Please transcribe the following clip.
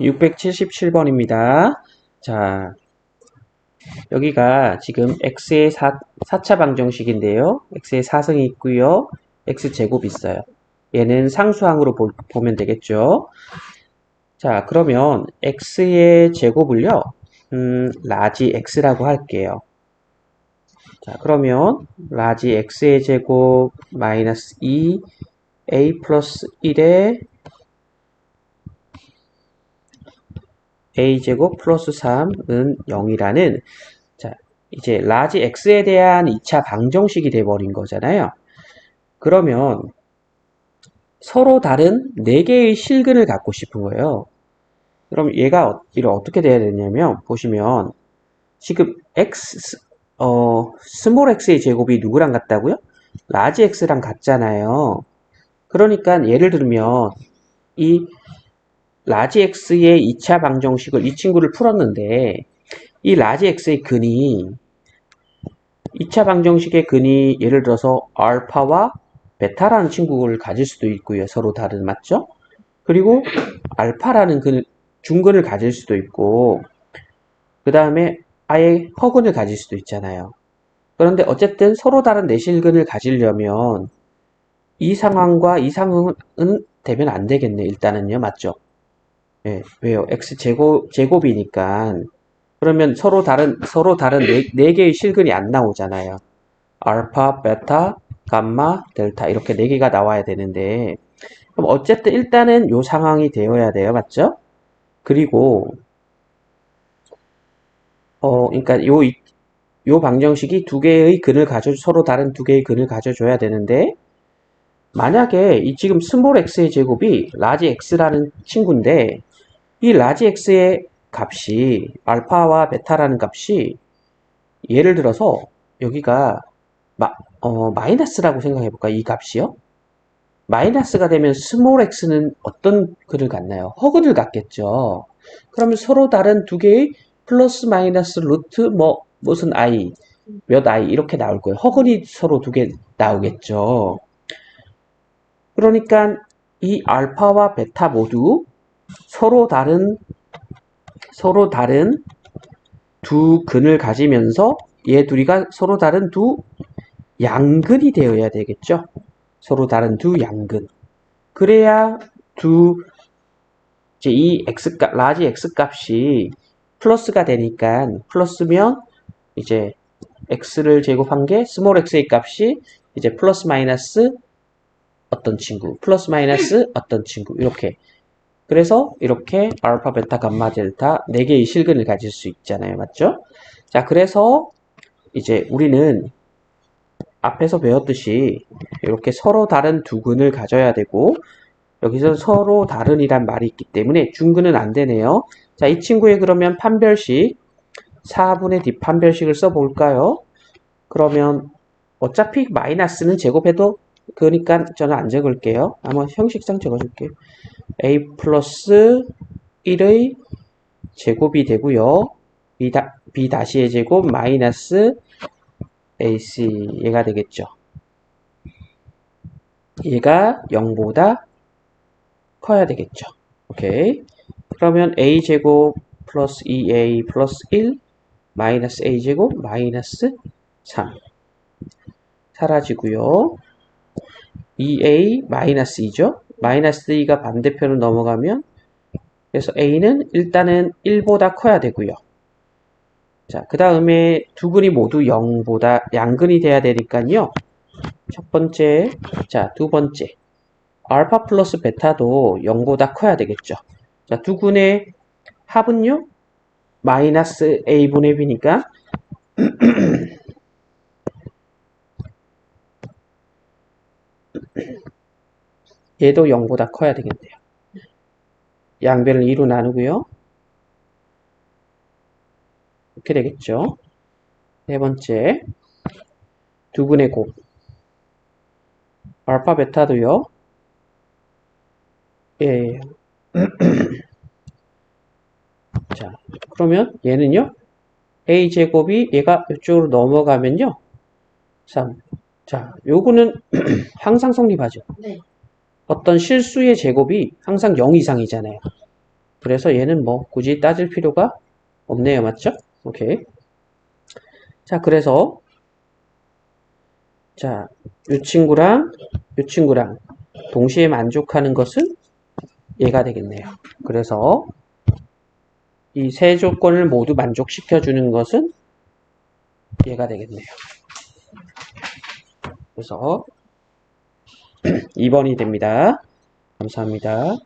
677번입니다. 자, 여기가 지금 x의 4, 4차 방정식인데요. x의 4승이 있고요. x제곱이 있어요. 얘는 상수항으로 보, 보면 되겠죠. 자, 그러면 x의 제곱을요. 음, 라지 x라고 할게요. 자, 그러면 라지 x의 제곱 마이너스 2 a 플러스 1에 a제곱 플러스 3은 0이라는 자, 이제 라지 x에 대한 2차 방정식이 돼버린 거잖아요. 그러면 서로 다른 4개의 실근을 갖고 싶은 거예요. 그럼 얘가 이를 어떻게 돼야 되냐면 보시면 지금 x 어 스몰 x의 제곱이 누구랑 같다고요? 라지 x랑 같잖아요. 그러니까 예를 들면 이 라지 x의 2차 방정식을 이 친구를 풀었는데 이 라지 x의 근이 2차 방정식의 근이 예를 들어서 알파와 베타라는 친구를 가질 수도 있고요. 서로 다른 맞죠? 그리고 알파라는 근, 중근을 가질 수도 있고 그 다음에 아예 허근을 가질 수도 있잖아요. 그런데 어쨌든 서로 다른 내실근을 가지려면 이 상황과 이 상황은 되면 안 되겠네. 일단은요. 맞죠? 예, 왜요? x 제곱 제곱이니까 그러면 서로 다른 서로 다른 네, 네 개의 실근이 안 나오잖아요. 알파, 베타, 감마, 델타 이렇게 네 개가 나와야 되는데 그럼 어쨌든 일단은 요 상황이 되어야 돼요. 맞죠? 그리고 어 그러니까 요 요 방정식이 두 개의 근을 가져 서로 다른 두 개의 근을 가져줘야 되는데 만약에 이 지금 스몰 x의 제곱이 라지 x라는 친구인데 이 라지 x의 값이 알파와 베타라는 값이 예를 들어서 여기가 마, 어, 마이너스라고 생각해 볼까? 이 값이요? 마이너스가 되면 스몰 x는 어떤 글을 갖나요? 허근을 갖겠죠. 그러면 서로 다른 두 개의 플러스 마이너스 루트 뭐 무슨 i 몇 i 이렇게 나올 거예요. 허근이 서로 두 개 나오겠죠. 그러니까 이 알파와 베타 모두 서로 다른 서로 다른 두 근을 가지면서 얘 둘이가 서로 다른 두 양근이 되어야 되겠죠. 서로 다른 두 양근. 그래야 두 이제 이 x 값 라지 x 값이 플러스가 되니까 플러스면 이제 x를 제곱한 게 스몰 x의 값이 이제 플러스 마이너스 어떤 친구, 플러스 마이너스 어떤 친구 이렇게 그래서 이렇게 알파, 베타, 감마, 델타 4개의 실근을 가질 수 있잖아요. 맞죠? 자, 그래서 이제 우리는 앞에서 배웠듯이 이렇게 서로 다른 두 근을 가져야 되고 여기서 서로 다른이란 말이 있기 때문에 중근은 안 되네요. 자, 이 친구의 그러면 판별식 4분의 d 판별식을 써볼까요? 그러면 어차피 마이너스는 제곱해도 그러니까 저는 안 적을게요. 아마 형식상 적어줄게요. a 플러스 1의 제곱이 되고요. b, 다시의 제곱 마이너스 ac 얘가 되겠죠. 얘가 0보다 커야 되겠죠. 오케이. 그러면 a 제곱 플러스 2a 플러스 1 마이너스 a 제곱 마이너스 3 사라지고요. 2a 마이너스 2죠. 마이너스 2가 반대편으로 넘어가면 그래서 a는 일단은 1보다 커야 되고요. 자, 그 다음에 두 근이 모두 0보다 양근이 돼야 되니까요. 첫 번째, 자, 두 번째. 알파 플러스 베타도 0보다 커야 되겠죠. 자, 두 근의 합은요? 마이너스 a분의 b니까 얘도 0보다 커야 되겠네요. 양변을 2로 나누고요. 이렇게 되겠죠. 네 번째, 두 분의 곱. 알파, 베타도요. 예. 자, 그러면 얘는요. a제곱이 얘가 이쪽으로 넘어가면요. 3. 자, 요거는 항상 성립하죠. 네. 어떤 실수의 제곱이 항상 0 이상이잖아요. 그래서 얘는 뭐 굳이 따질 필요가 없네요. 맞죠? 오케이. 자, 그래서 자, 이 친구랑 이 친구랑 동시에 만족하는 것은 얘가 되겠네요. 그래서 이 세 조건을 모두 만족시켜 주는 것은 얘가 되겠네요. 그래서 2번이 됩니다. 감사합니다.